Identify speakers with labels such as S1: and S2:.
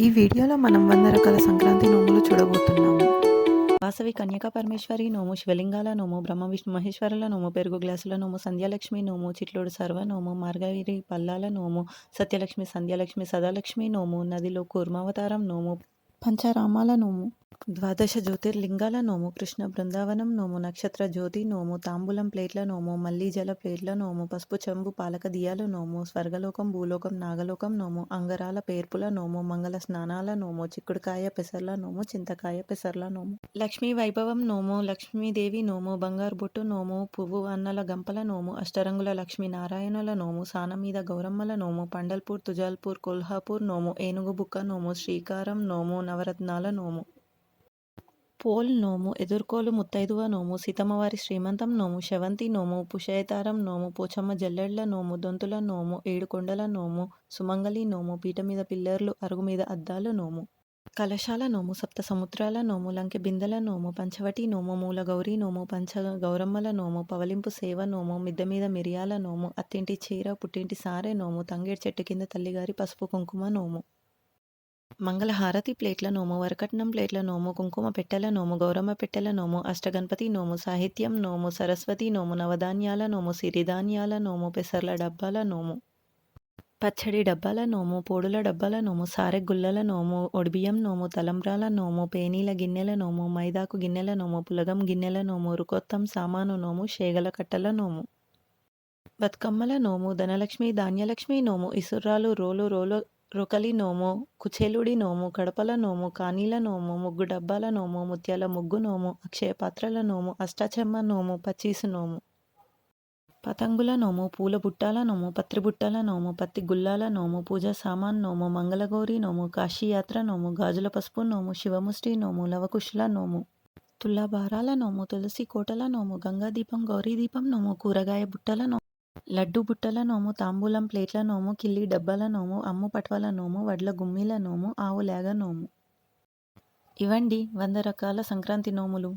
S1: ఈ వీడియోలో మనం వంద రకాల సంక్రాంతి నోములు చూడబోతున్నాము. వాసవి కన్యకా పరమేశ్వరి నోము శివలింగాల నోము బ్రహ్మ విష్ణు మహేశ్వరుల నోము పెరుగు గ్లాసుల నోము సంధ్యాలక్ష్మి నోము చిట్లోడు సర్వ నోము మార్గగిరి పల్లాల నోము సత్యలక్ష్మి సంధ్యాలక్ష్మి సదాలక్ష్మి నోము నదిలో కూర్మావతారం నోము పంచరామాల నోము ద్వాదశ జ్యోతిర్లింగాల నోము కృష్ణ బృందావనం నోము నక్షత్ర జ్యోతి నోము తాంబూలం ప్లేట్ల నోము మల్లీజల ప్లేట్ల నోము పసుపు చెంబు పాలక దియాల నోము స్వర్గలోకం భూలోకం నాగలోకం నోము అంగరాల పేర్పుల నోము మంగళ స్నానాల నోము చిక్కుడుకాయ పెసర్ల నోము చింతకాయ పెసర్ల నోము. లక్ష్మీ వైభవం నోము లక్ష్మీదేవి నోము బంగారు బొట్టు నోము పువ్వు అన్నల గంపల నోము అష్టరంగుల లక్ష్మీ నారాయణుల నోము సాన మీద గౌరమ్మల నోము పండల్పూర్ తుజాల్పూర్ కొల్హాపూర్ నోము ఏనుగు బుక్క నోము శ్రీకారం నోము నవరత్నాల నోము. పోల్ నోము ఎదుర్కోలు ముత్తైదువ నోము సీతమ్మవారి శ్రీమంతం నోము శవంతి నోము పుషయతారం నోము పోచమ్మ జల్లెళ్ళ నోము దొంతుల నోము ఏడుకొండల నోము సుమంగళి నోము పీట మీద పిల్లర్లు అరుగు మీద అద్దాల నోము. కలశాల నోము సప్త సముద్రాల నోము లంకె బిందెల నోము పంచవటి నోము మూల గౌరీ నోము పంచ గౌరమ్మల నోము పవలింపు సేవ నోము మిద్దె మీద మిరియాల నోము అత్తింటి చీర పుట్టింటి సారె నోము తంగేడు చెట్టు కింద తల్లిగారి పసుపు కుంకుమ నోము. మంగళహారతి ప్లేట్ల నోము వరకట్నం ప్లేట్ల నోము కుంకుమ పెట్టెల నోము గౌరమ్మ పెట్టెల నోము అష్టగణపతి నోము సాహిత్యం నోము సరస్వతి నోము నవధాన్యాల నోము సిరిధాన్యాల నోము పెసర్ల డబ్బాల నోము పచ్చడి డబ్బాల నోము పోడుల డబ్బాల నోము సారె గుల్లల నోము ఒడిబియ్యం నోము తలంబ్రాల నోము పేనీల గిన్నెల నోము మైదాకు గిన్నెల నోము పులగం గిన్నెల నోము రుకొత్తం సామాను నోము షేగల కట్టల నోము బతుకమ్మల నోము ధనలక్ష్మి ధాన్యలక్ష్మి నోము ఇసుర్రాలు రోలు రోలు రొకలి నోము కుచేలుడి నోము కడపల నోము కానీల నోము ముగ్గు డబ్బాల నోము ముత్యాల ముగ్గు నోము అక్షయ పాత్రల నోము అష్టాచెమ్మ నోము పచ్చీసు నోము. పతంగుల నోము పూల బుట్టాల నోము పత్రిబుట్టల నోము పత్తి గుల్లాల నోము పూజా సామాన్ నోము మంగళగౌరి నోము కాశీయాత్ర నోము గాజుల పసుపు నోము శివముష్టి నోము లవకుశుల నోము. తులాభారాల నోము తులసి కోటల నోము గంగా దీపం గౌరీ దీపం నోము కూరగాయ బుట్టల నోము. లడ్డు బుట్టల నోము తాంబూలం ప్లేట్ల నోము కిల్లి డబ్బాల నోము అమ్ము పట్వల నోము వడ్ల గుమ్మిల నోము ఆవు లేగ నోము ఇవండి వంద రకాల సంక్రాంతి నోములు.